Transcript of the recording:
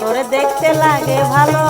তোরে দেখতে লাগে ভালো।